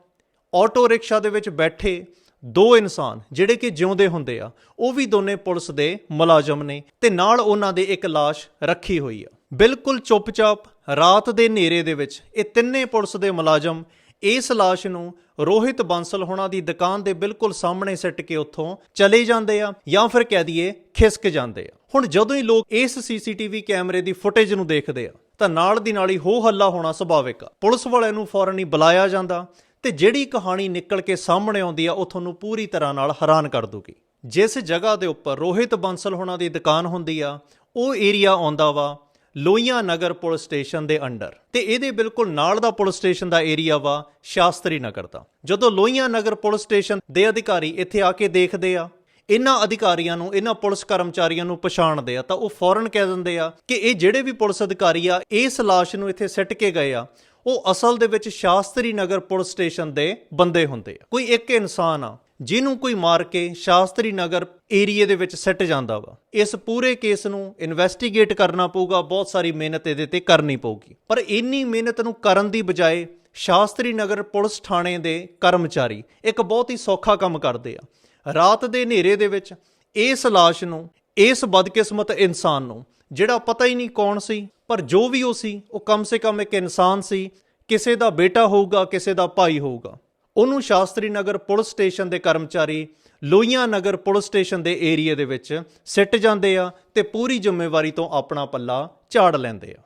[SPEAKER 1] ਆਟੋ ਰਿਕਸ਼ਾ ਦੇ ਵਿੱਚ ਬੈਠੇ ਦੋ ਇਨਸਾਨ ਜਿਹੜੇ ਕਿ ਜਿਉਂਦੇ ਹੁੰਦੇ ਆ, ਉਹ ਵੀ ਦੋਨੇ ਪੁਲਿਸ ਦੇ ਮੁਲਾਜ਼ਮ ਨੇ ਤੇ ਨਾਲ ਉਹਨਾਂ ਦੇ ਇੱਕ ਲਾਸ਼ ਰੱਖੀ ਹੋਈ ਆ। ਬਿਲਕੁਲ ਚੁੱਪਚਾਪ ਰਾਤ ਦੇ ਹਨੇਰੇ ਦੇ ਵਿੱਚ ਇਹ ਤਿੰਨੇ ਪੁਲਿਸ ਦੇ ਮੁਲਾਜ਼ਮ ਇਸ ਲਾਸ਼ ਨੂੰ ਰੋਹਿਤ ਬਾਂਸਲ ਹੋਣਾ ਦੀ ਦੁਕਾਨ ਦੇ ਬਿਲਕੁਲ ਸਾਹਮਣੇ ਸਿੱਟ ਕੇ ਉੱਥੋਂ ਚਲੇ ਜਾਂਦੇ ਆ ਜਾਂ ਫਿਰ ਕਹਿ ਦਈਏ ਖਿਸਕ ਜਾਂਦੇ ਆ। ਹੁਣ ਜਦੋਂ ਹੀ ਲੋਕ ਇਸ ਸੀਸੀਟੀਵੀ ਕੈਮਰੇ ਦੀ ਫੁਟੇਜ ਨੂੰ ਦੇਖਦੇ ਆ, ਤਾਂ ਨਾਲ ਦੀ ਨਾਲ ਹੀ ਹੋ ਹੱਲਾ ਹੋਣਾ ਸੁਭਾਵਿਕ ਆ। ਪੁਲਿਸ ਵਾਲਿਆਂ ਨੂੰ ਫੌਰਨ ਹੀ ਬੁਲਾਇਆ ਜਾਂਦਾ ਤੇ ਜਿਹੜੀ ਕਹਾਣੀ ਨਿਕਲ ਕੇ ਸਾਹਮਣੇ ਆਉਂਦੀ ਆ, ਉਹ ਤੁਹਾਨੂੰ ਪੂਰੀ ਤਰ੍ਹਾਂ ਨਾਲ ਹੈਰਾਨ ਕਰ ਦੂਗੀ ਜਿਸ ਜਗ੍ਹਾ ਦੇ ਉੱਪਰ ਰੋਹਿਤ ਬੰਸਲ ਹੋਣਾ ਦੀ ਦੁਕਾਨ ਹੁੰਦੀ ਆ, ਉਹ ਏਰੀਆ ਆਉਂਦਾ ਵਾ ਲੋਹੀਆਂ ਨਗਰ ਪੁਲਿਸ ਸਟੇਸ਼ਨ ਦੇ ਅੰਡਰ। ਤੇ ਇਹਦੇ ਬਿਲਕੁਲ ਨਾਲ ਦਾ ਪੁਲਿਸ ਸਟੇਸ਼ਨ ਦਾ ਏਰੀਆ ਵਾ ਸ਼ਾਸਤਰੀ ਨਗਰ ਦਾ। ਜਦੋਂ ਲੋਹੀਆਂ ਨਗਰ ਪੁਲਿਸ ਸਟੇਸ਼ਨ ਦੇ ਅਧਿਕਾਰੀ ਇੱਥੇ ਆ ਕੇ ਦੇਖਦੇ ਆ, ਇਹਨਾਂ ਅਧਿਕਾਰੀਆਂ ਨੂੰ, ਇਹਨਾਂ ਪੁਲਿਸ ਕਰਮਚਾਰੀਆਂ ਨੂੰ ਪਛਾਣਦੇ ਆ, ਤਾਂ ਉਹ ਫੌਰਨ ਕਹਿ ਦਿੰਦੇ ਆ ਕਿ ਇਹ ਜਿਹੜੇ ਵੀ ਪੁਲਿਸ ਅਧਿਕਾਰੀ ਆ, ਇਸ ਲਾਸ਼ ਨੂੰ ਇੱਥੇ ਸਿੱਟ ਕੇ ਗਏ ਆ ਉਹ ਅਸਲ ਦੇ ਵਿੱਚ ਸ਼ਾਸਤਰੀ ਨਗਰ ਪੁਲਿਸ ਸਟੇਸ਼ਨ ਦੇ ਬੰਦੇ ਹੁੰਦੇ ਆ। ਕੋਈ ਇੱਕ ਇਨਸਾਨ ਆ, ਜਿਹਨੂੰ ਕੋਈ ਮਾਰ ਕੇ ਸ਼ਾਸਤਰੀ ਨਗਰ ਏਰੀਏ ਦੇ ਵਿੱਚ ਸਿੱਟ ਜਾਂਦਾ ਵਾ। ਇਸ ਪੂਰੇ ਕੇਸ ਨੂੰ ਇਨਵੈਸਟੀਗੇਟ ਕਰਨਾ ਪਊਗਾ, ਬਹੁਤ ਸਾਰੀ ਮਿਹਨਤ ਇਹਦੇ ਤੇ ਕਰਨੀ ਪਊਗੀ। ਪਰ ਇੰਨੀ ਮਿਹਨਤ ਨੂੰ ਕਰਨ ਦੀ ਬਜਾਏ ਸ਼ਾਸਤਰੀ ਨਗਰ ਪੁਲਿਸ ਥਾਣੇ ਦੇ ਕਰਮਚਾਰੀ ਇੱਕ ਬਹੁਤ ਹੀ ਸੌਖਾ ਕੰਮ ਕਰਦੇ ਆ। ਰਾਤ ਦੇ ਹਨੇਰੇ ਦੇ ਵਿੱਚ ਇਸ ਲਾਸ਼ ਨੂੰ, ਇਸ ਬਦਕਿਸਮਤ ਇਨਸਾਨ ਨੂੰ, ਜਿਹੜਾ ਪਤਾ ਹੀ ਨਹੀਂ ਕੌਣ ਸੀ ਪਰ ਜੋ ਵੀ ਉਹ ਸੀ, ਉਹ ਕਮ ਸੇ ਕਮ ਇੱਕ ਇਨਸਾਨ ਸੀ, ਕਿਸੇ ਦਾ ਬੇਟਾ ਹੋਊਗਾ, ਕਿਸੇ ਦਾ ਭਾਈ ਹੋਊਗਾ। ਉਹਨੂੰ ਸ਼ਾਸਤਰੀ ਨਗਰ ਪੁਲਿਸ ਸਟੇਸ਼ਨ ਦੇ ਕਰਮਚਾਰੀ ਲੋਹੀਆਂ ਨਗਰ ਪੁਲਿਸ ਸਟੇਸ਼ਨ ਦੇ ਏਰੀਆ ਦੇ ਵਿੱਚ ਸਿੱਟ ਜਾਂਦੇ ਆ ਤੇ ਪੂਰੀ ਜ਼ਿੰਮੇਵਾਰੀ ਤੋਂ ਆਪਣਾ ਪੱਲਾ ਝਾੜ ਲੈਂਦੇ ਆ।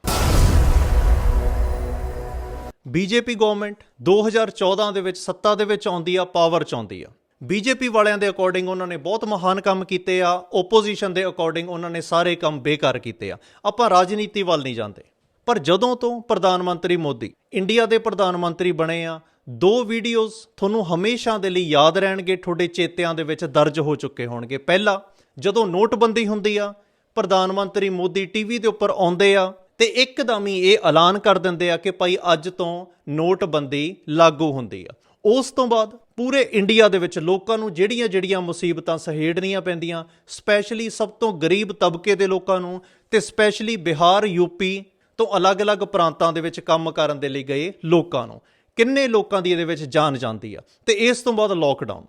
[SPEAKER 1] ਬੀਜੇਪੀ ਗਵਰਨਮੈਂਟ 2014 ਦੇ ਵਿੱਚ ਸੱਤਾ ਦੇ ਵਿੱਚ ਆਉਂਦੀ ਆ, ਪਾਵਰ ਚ ਆਉਂਦੀ ਆ। ਬੀਜੇਪੀ ਵਾਲਿਆਂ ਦੇ ਅਕੋਰਡਿੰਗ ਉਹਨਾਂ ਨੇ ਬਹੁਤ ਮਹਾਨ ਕੰਮ ਕੀਤੇ ਆ ਓਪੋਜੀਸ਼ਨ ਦੇ ਅਕੋਰਡਿੰਗ ਉਹਨਾਂ ਨੇ ਸਾਰੇ ਕੰਮ ਬੇਕਾਰ ਕੀਤੇ ਆ। ਆਪਾਂ ਰਾਜਨੀਤੀ ਵੱਲ ਨਹੀਂ ਜਾਂਦੇ। ਪਰ ਜਦੋਂ ਤੋਂ ਪ੍ਰਧਾਨ ਮੰਤਰੀ ਮੋਦੀ ਇੰਡੀਆ ਦੇ ਪ੍ਰਧਾਨ ਮੰਤਰੀ ਬਣੇ ਆ, ਦੋ ਵੀਡੀਓਜ਼ ਤੁਹਾਨੂੰ ਹਮੇਸ਼ਾ ਦੇ ਲਈ ਯਾਦ ਰਹਿਣਗੇ, ਤੁਹਾਡੇ ਚੇਤਿਆਂ ਦੇ ਵਿੱਚ ਦਰਜ ਹੋ ਚੁੱਕੇ ਹੋਣਗੇ। ਪਹਿਲਾ, ਜਦੋਂ ਨੋਟਬੰਦੀ ਹੁੰਦੀ ਆ, ਪ੍ਰਧਾਨ ਮੰਤਰੀ ਮੋਦੀ ਟੀਵੀ ਦੇ ਉੱਪਰ ਆਉਂਦੇ ਆ ਤੇ ਇੱਕਦਮ ਹੀ ਇਹ ਐਲਾਨ ਕਰ ਦਿੰਦੇ ਆ ਕਿ ਭਾਈ ਅੱਜ ਤੋਂ ਨੋਟਬੰਦੀ ਲਾਗੂ ਹੁੰਦੀ ਆ। ਉਸ ਤੋਂ ਬਾਅਦ ਪੂਰੇ ਇੰਡੀਆ ਦੇ ਵਿੱਚ ਲੋਕਾਂ ਨੂੰ ਜਿਹੜੀਆਂ-ਜਿਹੜੀਆਂ ਮੁਸੀਬਤਾਂ ਸਹੇੜਨੀਆਂ ਪੈਂਦੀਆਂ ਸਪੈਸ਼ਲੀ ਸਭ ਤੋਂ ਗਰੀਬ ਤਬਕੇ ਦੇ ਲੋਕਾਂ ਨੂੰ ਤੇ ਸਪੈਸ਼ਲੀ ਬਿਹਾਰ ਯੂਪੀ ਤੋਂ ਅਲੱਗ-ਅਲੱਗ ਪ੍ਰਾਂਤਾਂ ਦੇ ਵਿੱਚ ਕੰਮ ਕਰਨ ਦੇ ਲਈ ਗਏ ਲੋਕਾਂ ਨੂੰ। ਕਿੰਨੇ ਲੋਕਾਂ ਦੀ ਇਹਦੇ ਵਿੱਚ ਜਾਨ ਜਾਂਦੀ ਆ? ਤੇ ਇਸ ਤੋਂ ਬਾਅਦ ਲੋਕਡਾਊਨ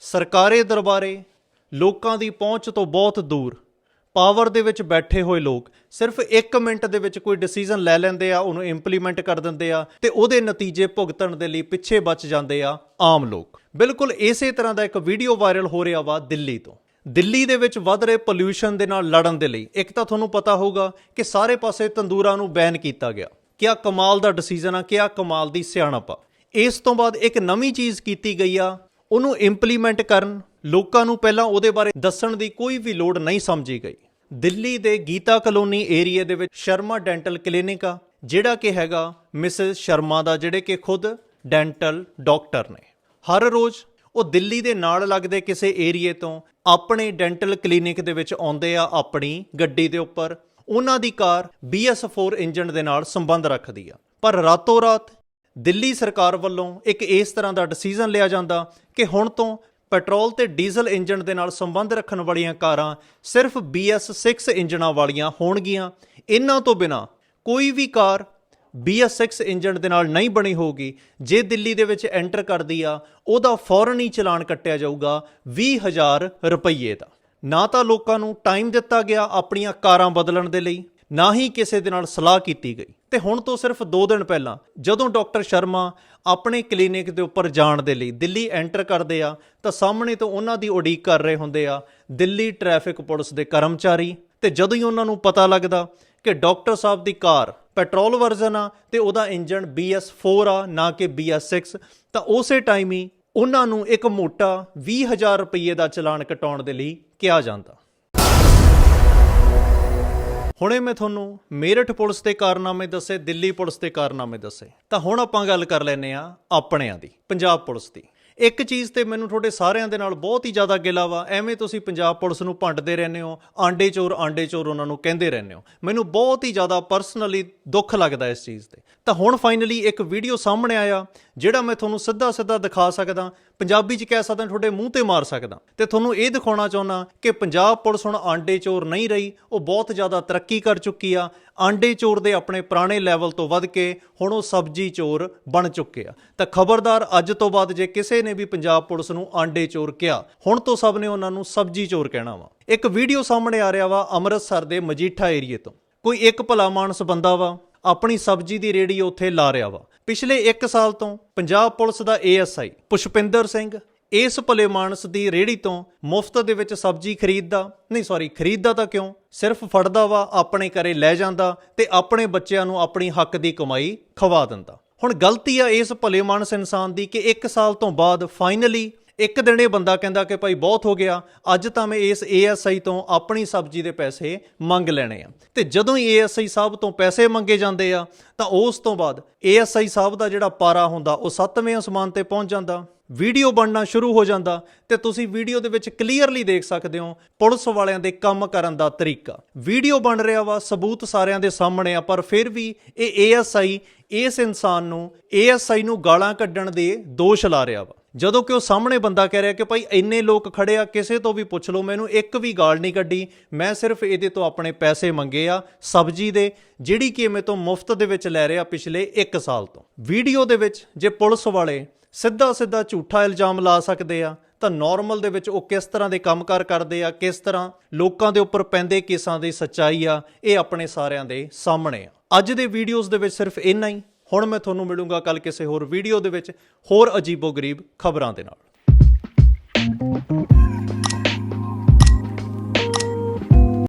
[SPEAKER 1] ਸਰਕਾਰੇ ਦਰਬਾਰੇ, ਲੋਕਾਂ ਦੀ ਪਹੁੰਚ ਤੋਂ ਬਹੁਤ ਦੂਰ। ਪਾਵਰ ਦੇ ਵਿੱਚ ਬੈਠੇ ਹੋਏ ਲੋਕ ਸਿਰਫ 1 ਮਿੰਟ ਦੇ ਵਿੱਚ ਕੋਈ ਡਿਸੀਜਨ ਲੈ ਲੈਂਦੇ ਆ, ਉਹਨੂੰ ਇੰਪਲੀਮੈਂਟ ਕਰ ਦਿੰਦੇ ਆ ਤੇ ਉਹਦੇ ਨਤੀਜੇ ਭੁਗਤਣ ਦੇ ਲਈ ਪਿੱਛੇ ਬਚ ਜਾਂਦੇ ਆ ਆਮ ਲੋਕ। ਬਿਲਕੁਲ ਇਸੇ ਤਰ੍ਹਾਂ ਦਾ ਇੱਕ ਵੀਡੀਓ ਵਾਇਰਲ ਹੋ ਰਿਹਾ ਵਾ ਦਿੱਲੀ ਤੋਂ। ਦਿੱਲੀ ਦੇ ਵਿੱਚ ਵੱਧ ਰਹੇ ਪੋਲਿਊਸ਼ਨ ਦੇ ਨਾਲ ਲੜਨ ਦੇ ਲਈ ਇੱਕ ਤਾਂ ਤੁਹਾਨੂੰ ਪਤਾ ਹੋਊਗਾ ਕਿ ਸਾਰੇ ਪਾਸੇ ਤੰਦੂਰਾਂ ਨੂੰ ਬੈਨ ਕੀਤਾ ਗਿਆ। ਕਿਆ ਕਮਾਲ ਦਾ ਡਿਸੀਜਨ ਆ, ਕਿਆ ਕਮਾਲ ਦੀ ਸਿਆਣਪ ਆ। ਇਸ ਤੋਂ ਬਾਅਦ ਇੱਕ ਨਵੀਂ ਚੀਜ਼ ਕੀਤੀ ਗਈ ਆ, ਉਹਨੂੰ ਇੰਪਲੀਮੈਂਟ ਕਰਨ ਲੋਕਾਂ ਨੂੰ ਪਹਿਲਾਂ ਉਹਦੇ ਬਾਰੇ ਦੱਸਣ ਦੀ ਕੋਈ ਵੀ ਲੋੜ ਨਹੀਂ ਸਮਝੀ ਗਈ। ਦਿੱਲੀ ਦੇ ਗੀਤਾ ਕਲੋਨੀ ਏਰੀਆ ਦੇ ਵਿੱਚ ਸ਼ਰਮਾ ਡੈਂਟਲ ਕਲੀਨਿਕ ਆ, ਜਿਹੜਾ ਕਿ ਹੈਗਾ ਮਿਸਿਸ ਸ਼ਰਮਾ ਦਾ, ਜਿਹੜੇ ਕਿ ਖੁਦ ਡੈਂਟਲ ਡਾਕਟਰ ਨੇ। ਹਰ ਰੋਜ਼ ਉਹ ਦਿੱਲੀ ਦੇ ਨਾਲ ਲੱਗਦੇ ਕਿਸੇ ਏਰੀਏ ਤੋਂ ਆਪਣੇ ਡੈਂਟਲ ਕਲੀਨਿਕ ਦੇ ਵਿੱਚ ਆਉਂਦੇ ਆ, ਆਪਣੀ ਗੱਡੀ ਦੇ ਉੱਪਰ। ਉਹਨਾਂ ਦੀ ਕਾਰ BS4 ਇੰਜਨ ਦੇ ਨਾਲ ਸੰਬੰਧ ਰੱਖਦੀ ਆ। ਪਰ ਰਾਤੋਂ ਰਾਤ ਦਿੱਲੀ ਸਰਕਾਰ ਵੱਲੋਂ ਇੱਕ ਇਸ ਤਰ੍ਹਾਂ ਦਾ ਡਿਸੀਜਨ ਲਿਆ ਜਾਂਦਾ ਕਿ ਹੁਣ ਤੋਂ ਪੈਟਰੋਲ ਤੇ ਡੀਜ਼ਲ ਇੰਜਨ ਦੇ ਨਾਲ ਸੰਬੰਧ ਰੱਖਣ ਵਾਲੀਆਂ ਕਾਰਾਂ ਸਿਰਫ BS6 ਇੰਜਨਾਂ ਵਾਲੀਆਂ ਹੋਣਗੀਆਂ। ਇਹਨਾਂ ਤੋਂ ਬਿਨਾ ਕੋਈ ਵੀ ਕਾਰ BS6 ਇੰਜਨ ਦੇ ਨਾਲ ਨਹੀਂ ਬਣੀ ਹੋਊਗੀ। ਜੇ ਦਿੱਲੀ ਦੇ ਵਿੱਚ ਐਂਟਰ ਕਰਦੀ ਆ, ਉਹਦਾ ਫੌਰਨ ਹੀ ਚਲਾਨ ਕੱਟਿਆ ਜਾਊਗਾ 20000 ਰੁਪਏ ਦਾ। ਨਾ ਤਾਂ ਲੋਕਾਂ ਨੂੰ ਟਾਈਮ ਦਿੱਤਾ ਗਿਆ ਆਪਣੀਆਂ ਕਾਰਾਂ ਬਦਲਣ ਦੇ ਲਈ, ਨਾ ਹੀ ਕਿਸੇ ਦੇ ਨਾਲ ਸਲਾਹ ਕੀਤੀ ਗਈ। ਤੇ ਹੁਣ ਤੋਂ ਸਿਰਫ 2 ਦਿਨ ਪਹਿਲਾਂ ਜਦੋਂ ਡਾਕਟਰ ਸ਼ਰਮਾ ਆਪਣੇ ਕਲੀਨਿਕ ਦੇ ਉੱਪਰ ਜਾਣ ਦੇ ਲਈ ਦਿੱਲੀ ਐਂਟਰ ਕਰਦੇ ਆ, ਤਾਂ ਸਾਹਮਣੇ ਤੋਂ ਉਹਨਾਂ ਦੀ ਉਡੀਕ ਕਰ ਰਹੇ ਹੁੰਦੇ ਆ ਦਿੱਲੀ ਟ੍ਰੈਫਿਕ ਪੁਲਿਸ ਦੇ ਕਰਮਚਾਰੀ। ਤੇ ਜਦੋਂ ਹੀ ਉਹਨਾਂ ਨੂੰ ਪਤਾ ਲੱਗਦਾ ਕਿ ਡਾਕਟਰ ਸਾਹਿਬ ਦੀ ਕਾਰ ਪੈਟਰੋਲ ਵਰਜ਼ਨ ਆ ਤੇ ਉਹਦਾ ਇੰਜਨ BS4 ਆ, ਨਾ ਕਿ BS6 ਤਾਂ ਉਸੇ ਟਾਈਮ ਹੀ ਉਹਨਾਂ ਨੂੰ ਇੱਕ ਮੋਟਾ 20000 ਰੁਪਏ ਦਾ ਚਲਾਨ ਕਟਾਉਣ ਦੇ ਲਈ ਕਿਹਾ ਜਾਂਦਾ। ਹੁਣੇ ਮੈਂ ਤੁਹਾਨੂੰ ਮੇਰਠ ਪੁਲਿਸ ਦੇ ਕਾਰਨਾਮੇ ਦੱਸੇ, ਦਿੱਲੀ ਪੁਲਿਸ ਦੇ ਕਾਰਨਾਮੇ ਦੱਸੇ। ਤਾਂ ਹੁਣ ਆਪਾਂ ਗੱਲ ਕਰ ਲੈਨੇ ਆ ਆਪਣਿਆਂ ਦੀ, ਪੰਜਾਬ ਪੁਲਿਸ ਦੀ। ਇੱਕ ਚੀਜ਼ ਤੇ ਮੈਨੂੰ ਤੁਹਾਡੇ ਸਾਰਿਆਂ ਦੇ ਨਾਲ ਬਹੁਤ ਹੀ ਜ਼ਿਆਦਾ ਗਿਲਾ ਵਾ, ਐਵੇਂ ਤੁਸੀਂ ਪੰਜਾਬ ਪੁਲਿਸ ਨੂੰ ਭੰਡਦੇ ਰਹਿੰਦੇ ਹੋ, ਆਂਡੇ ਚੋਰ ਆਂਡੇ ਚੋਰ ਉਹਨਾਂ ਨੂੰ ਕਹਿੰਦੇ ਰਹਿੰਦੇ ਹੋ। ਮੈਨੂੰ ਬਹੁਤ ਹੀ ਜ਼ਿਆਦਾ ਪਰਸਨਲੀ ਦੁੱਖ ਲੱਗਦਾ ਇਸ ਚੀਜ਼ ਤੇ। ਤਾਂ ਹੁਣ ਫਾਈਨਲੀ ਇੱਕ ਵੀਡੀਓ ਸਾਹਮਣੇ ਆਇਆ, ਜਿਹੜਾ ਮੈਂ ਤੁਹਾਨੂੰ ਸਿੱਧਾ ਸਿੱਧਾ ਦਿਖਾ ਸਕਦਾ। ਪੰਜਾਬੀ ਚ ਕਹਿ ਸਕਦਾ ਤੁਹਾਡੇ ਮੂੰਹ ਤੇ ਮਾਰ ਸਕਦਾ। ਤੇ ਤੁਹਾਨੂੰ ਇਹ ਦਿਖਾਉਣਾ ਚਾਹੁੰਦਾ ਕਿ ਪੰਜਾਬ ਪੁਲਿਸ ਹੁਣ ਆਂਡੇ ਚੋਰ ਨਹੀਂ ਰਹੀ, ਉਹ ਬਹੁਤ ਜ਼ਿਆਦਾ ਤਰੱਕੀ ਕਰ ਚੁੱਕੀ ਆ। ਆਂਡੇ ਚੋਰ ਦੇ ਆਪਣੇ ਪੁਰਾਣੇ ਲੈਵਲ ਤੋਂ ਵੱਧ ਕੇ ਹੁਣ ਉਹ ਸਬਜੀ ਚੋਰ ਬਣ ਚੁੱਕੇ ਆ। ਤਾਂ ਖਬਰਦਾਰ, ਅੱਜ ਤੋਂ ਬਾਅਦ ਜੇ ਕਿਸੇ ਨੇ ਵੀ ਪੰਜਾਬ ਪੁਲਿਸ ਨੂੰ ਆਂਡੇ ਚੋਰ ਕਿਹਾ, ਹੁਣ ਤੋਂ ਸਭ ਨੇ ਉਹਨਾਂ ਨੂੰ ਸਬਜੀ ਚੋਰ ਕਹਿਣਾ ਵਾ। ਇੱਕ ਵੀਡੀਓ ਸਾਹਮਣੇ ਆ ਰਿਹਾ ਵਾ ਅੰਮ੍ਰਿਤਸਰ ਦੇ ਮਜੀਠਾ ਏਰੀਏ ਤੋਂ। ਕੋਈ ਇੱਕ ਭਲਾ ਮਾਨਸ ਬੰਦਾ ਵਾ ਆਪਣੀ ਸਬਜੀ ਦੀ ਰੇੜੀ ਉੱਥੇ ਲਾ ਰਿਹਾ ਵਾ। ਪਿਛਲੇ 1 ਸਾਲ ਤੋਂ ਪੰਜਾਬ ਪੁਲਿਸ ਦਾ ਏਐਸਆਈ ਪੁਸ਼ਪਿੰਦਰ ਸਿੰਘ ਇਸ ਭਲੇ ਮਾਨਸ ਦੀ ਰੇੜੀ ਤੋਂ ਮੁਫਤ ਦੇ ਵਿੱਚ ਸਬਜ਼ੀ ਖਰੀਦਦਾ, ਨਹੀਂ ਸੌਰੀ ਖਰੀਦਦਾ ਤਾਂ ਕਿਉਂ? ਸਿਰਫ ਫੜਦਾ ਵਾ, ਆਪਣੇ ਘਰੇ ਲੈ ਜਾਂਦਾ ਤੇ ਆਪਣੇ ਬੱਚਿਆਂ ਨੂੰ ਆਪਣੀ ਹੱਕ ਦੀ ਕਮਾਈ ਖਵਾ ਦਿੰਦਾ। ਹੁਣ ਗਲਤੀ ਆ ਇਸ ਭਲੇ ਮਾਨਸ ਇਨਸਾਨ ਦੀ ਕਿ 1 ਸਾਲ ਤੋਂ ਬਾਅਦ ਫਾਈਨਲੀ ਇੱਕ ਦਿਨ ਇਹ ਬੰਦਾ ਕਹਿੰਦਾ ਕਿ ਭਾਈ ਬਹੁਤ ਹੋ ਗਿਆ, ਅੱਜ ਤਾਂ ਮੈਂ ਇਸ ਏਐਸਆਈ ਤੋਂ ਆਪਣੀ ਸਬਜ਼ੀ ਦੇ ਪੈਸੇ ਮੰਗ ਲੈਣੇ ਆ। ਤੇ ਜਦੋਂ ਹੀ ਏਐਸਆਈ ਸਾਹਿਬ ਤੋਂ ਪੈਸੇ ਮੰਗੇ ਜਾਂਦੇ ਆ, ਤਾਂ ਉਸ ਤੋਂ ਬਾਅਦ ਏਐਸਆਈ ਸਾਹਿਬ ਦਾ ਜਿਹੜਾ ਪਾਰਾ ਹੁੰਦਾ, ਉਹ 7ਵੇਂ ਅਸਮਾਨ ਤੇ ਪਹੁੰਚ ਜਾਂਦਾ, ਵੀਡੀਓ ਬਣਨਾ ਸ਼ੁਰੂ ਹੋ ਜਾਂਦਾ, ਤੇ ਤੁਸੀਂ ਵੀਡੀਓ ਦੇ ਵਿੱਚ ਕਲੀਅਰਲੀ ਦੇਖ ਸਕਦੇ ਹੋ ਪੁਲਿਸ ਵਾਲਿਆਂ ਦੇ ਕੰਮ ਕਰਨ ਦਾ ਤਰੀਕਾ। ਵੀਡੀਓ ਬਣ ਰਿਹਾ ਵਾ, ਸਬੂਤ ਸਾਰਿਆਂ ਦੇ ਸਾਹਮਣੇ ਆ, ਪਰ ਫਿਰ ਵੀ ਇਹ ਏਐਸਆਈ ਇਸ ਇਨਸਾਨ ਨੂੰ ਏਐਸਆਈ ਨੂੰ ਗਾਲਾਂ ਕੱਢਣ ਦੇ ਦੋਸ਼ ਲਾ ਰਿਹਾ ਵਾ। ਜਦੋਂ ਕਿ ਉਹ ਸਾਹਮਣੇ ਬੰਦਾ ਕਹਿ ਰਿਹਾ ਕਿ ਭਾਈ ਇੰਨੇ ਲੋਕ ਖੜੇ ਆ, ਕਿਸੇ ਤੋਂ ਵੀ ਪੁੱਛ ਲਓ, ਮੈਨੂੰ ਇੱਕ ਵੀ ਗਾਲ ਨਹੀਂ ਕੱਢੀ। ਮੈਂ ਸਿਰਫ ਇਹਦੇ ਤੋਂ ਆਪਣੇ ਪੈਸੇ ਮੰਗੇ ਆ, ਸਬਜ਼ੀ ਦੇ, ਜਿਹੜੀ ਕਿ ਮੇਰੇ ਤੋਂ ਮੁਫਤ ਦੇ ਵਿੱਚ ਲੈ ਰਿਹਾ ਪਿਛਲੇ 1 ਸਾਲ ਤੋਂ। ਵੀਡੀਓ ਦੇ ਵਿੱਚ ਜੇ ਪੁਲਿਸ ਵਾਲੇ ਸਿੱਧਾ ਸਿੱਧਾ ਝੂਠਾ ਇਲਜ਼ਾਮ ਲਾ ਸਕਦੇ ਆ, ਤਾਂ ਨਾਰਮਲ ਦੇ ਵਿੱਚ ਉਹ ਕਿਸ ਤਰ੍ਹਾਂ ਦੇ ਕੰਮਕਾਰ ਕਰਦੇ ਆ, ਕਿਸ ਤਰ੍ਹਾਂ ਲੋਕਾਂ ਦੇ ਉੱਪਰ ਪੈਂਦੇ ਕੇਸਾਂ ਦੀ ਸੱਚਾਈ ਆ, ਇਹ ਆਪਣੇ ਸਾਰਿਆਂ ਦੇ ਸਾਹਮਣੇ ਆ। ਅੱਜ ਦੇ ਵੀਡੀਓਜ਼ ਦੇ ਵਿੱਚ ਸਿਰਫ ਇੰਨਾ ਹੀ। ਹੁਣ ਮੈਂ ਤੁਹਾਨੂੰ ਮਿਲੂੰਗਾ ਕੱਲ ਕਿਸੇ ਹੋਰ ਵੀਡੀਓ ਦੇ ਵਿੱਚ ਹੋਰ ਅਜੀਬੋ-ਗਰੀਬ ਖਬਰਾਂ ਦੇ ਨਾਲ।